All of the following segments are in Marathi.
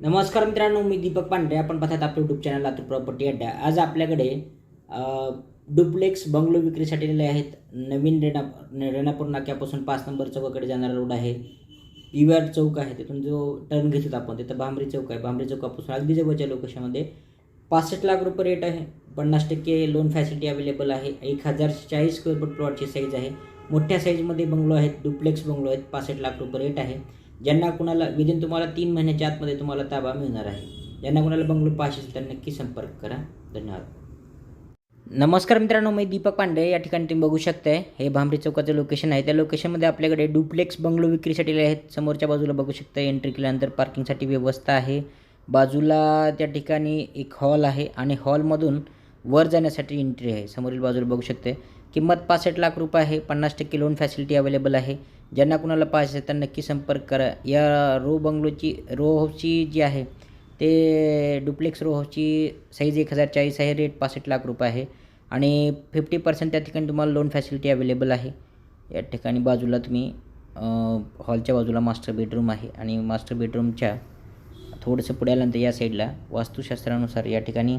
नमस्कार मित्रांनो मी दीपक पांढरे. आपण पाहतात आपलं युट्यूब चॅनल लातूर प्रॉपर्टी अड्डा. आज आपल्याकडे डुप्लेक्स बंगलो विक्रीसाठी दिले आहेत. नवीन रेणा रेणापूर नाक्यापासून पाच नंबर चौकाकडे जाणारा रोड आहे. पी आर चौक आहे. तिथून जो टर्न घेतो आपण तिथं भांबरी चौक आहे. भांबरी चौकापासून अगदी जवळच्या लोकेशनमध्ये पासष्ट लाख रुपये रेट आहे. पन्नास टक्के लोन फॅसिलिटी अवेलेबल आहे. एक हजार चाळीस स्क्वेअर फूट प्लॉटची साईज आहे. मोठ्या साईजमध्ये बंगलो आहेत डुप्लेक्स बंगलो आहेत. पासष्ट लाख रुपये रेट आहे. ज्यांना कुणाला विदिन तुम्हाला तीन महिन्याच्या आतमध्ये तुम्हाला ताबा मिळणार आहे. ज्यांना कुणाला बंगलो पाहिजे असेल तर नक्की संपर्क करा. धन्यवाद. नमस्कार मित्रांनो मी दीपक पांडे. या ठिकाणी तुम्ही बघू शकताय हे भांबरी चौकाचं लोकेशन आहे. त्या लोकेशनमध्ये आपल्याकडे डुप्लेक्स बंगलो विक्रीसाठी आहेत. समोरच्या बाजूला बघू शकता एंट्री केल्यानंतर पार्किंगसाठी व्यवस्था आहे. बाजूला त्या ठिकाणी एक हॉल आहे आणि हॉलमधून वर जाण्यासाठी एंट्री आहे. समोरील बाजूला बघू शकते किंमत पासष्ट लाख रुपये आहे पन्नास टक्के लोन फॅसिलिटी अवेलेबल आहे. ज्यांना कुणाला पाहिजे असेल तर नक्की संपर्क करा. या रो बंगलोची रो हाऊसची जी आहे ते डुप्लेक्स रो हाऊसची साईज एक हजार चाळीस आहे रेट पासष्ट लाख रुपये आहे. आणि फिफ्टी पर्सेंट त्या ठिकाणी तुम्हाला लोन फॅसिलिटी अवेलेबल आहे. या ठिकाणी बाजूला तुम्ही हॉलच्या बाजूला मास्टर बेडरूम आहे. आणि मास्टर बेडरूमच्या थोडंसं पुढे आल्यानंतर या साईडला वास्तुशास्त्रानुसार या ठिकाणी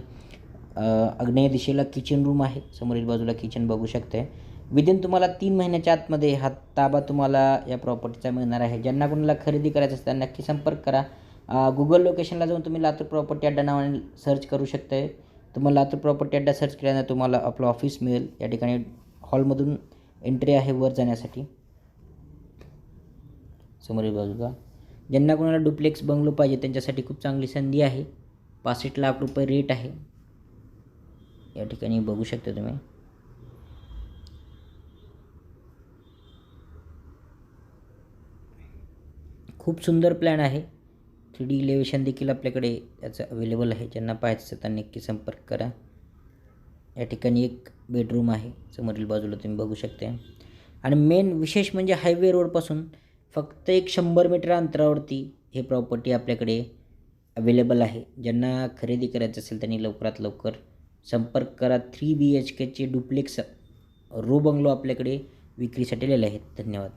आग्नेय दिशेला किचन रूम आहे. समोरील बाजूला किचन बघू शकते विदिन तुम्हाला तीन महिन्याच्या आतमध्ये हा ताबा तुम्हाला या प्रॉपर्टीचा मिळणार आहे. ज्यांना कोणाला खरेदी करायचं असेल त्यांना नक्की संपर्क करा. गुगल लोकेशनला जाऊन तुम्ही लातूर प्रॉपर्टी अड्डा नावाने सर्च करू शकताय. तुम्हाला लातूर प्रॉपर्टी अड्डा सर्च केल्यानंतर तुम्हाला आपलं ऑफिस मिळेल. या ठिकाणी हॉलमधून एंट्री आहे वर जाण्यासाठी. समोरील बाजूला. ज्यांना कोणाला डुप्लेक्स बंगलो पाहिजे त्यांच्यासाठी खूप चांगली संधी आहे. पासष्ट लाख रुपये रेट आहे. या ठिकाणी बघू शकता तुम्ही. खूप सुंदर प्लॅन आहे. थ्री डी इलेव्हेशन देखील आपल्याकडे याचं अवेलेबल आहे. ज्यांना पाहायचं असेल त्यांना नक्की संपर्क करा. या ठिकाणी एक बेडरूम आहे. समोरील बाजूला तुम्ही बघू शकता. आणि मेन विशेष म्हणजे हायवे रोडपासून फक्त एक शंभर मीटर अंतरावरती हे प्रॉपर्टी आपल्याकडे अवेलेबल आहे. ज्यांना खरेदी करायचं असेल त्यांनी लवकरात लवकर संपर्क करा. Three B H K duplex row bungalow आपल्याकडे विक्रीसाठी आलेले आहेत. धन्यवाद.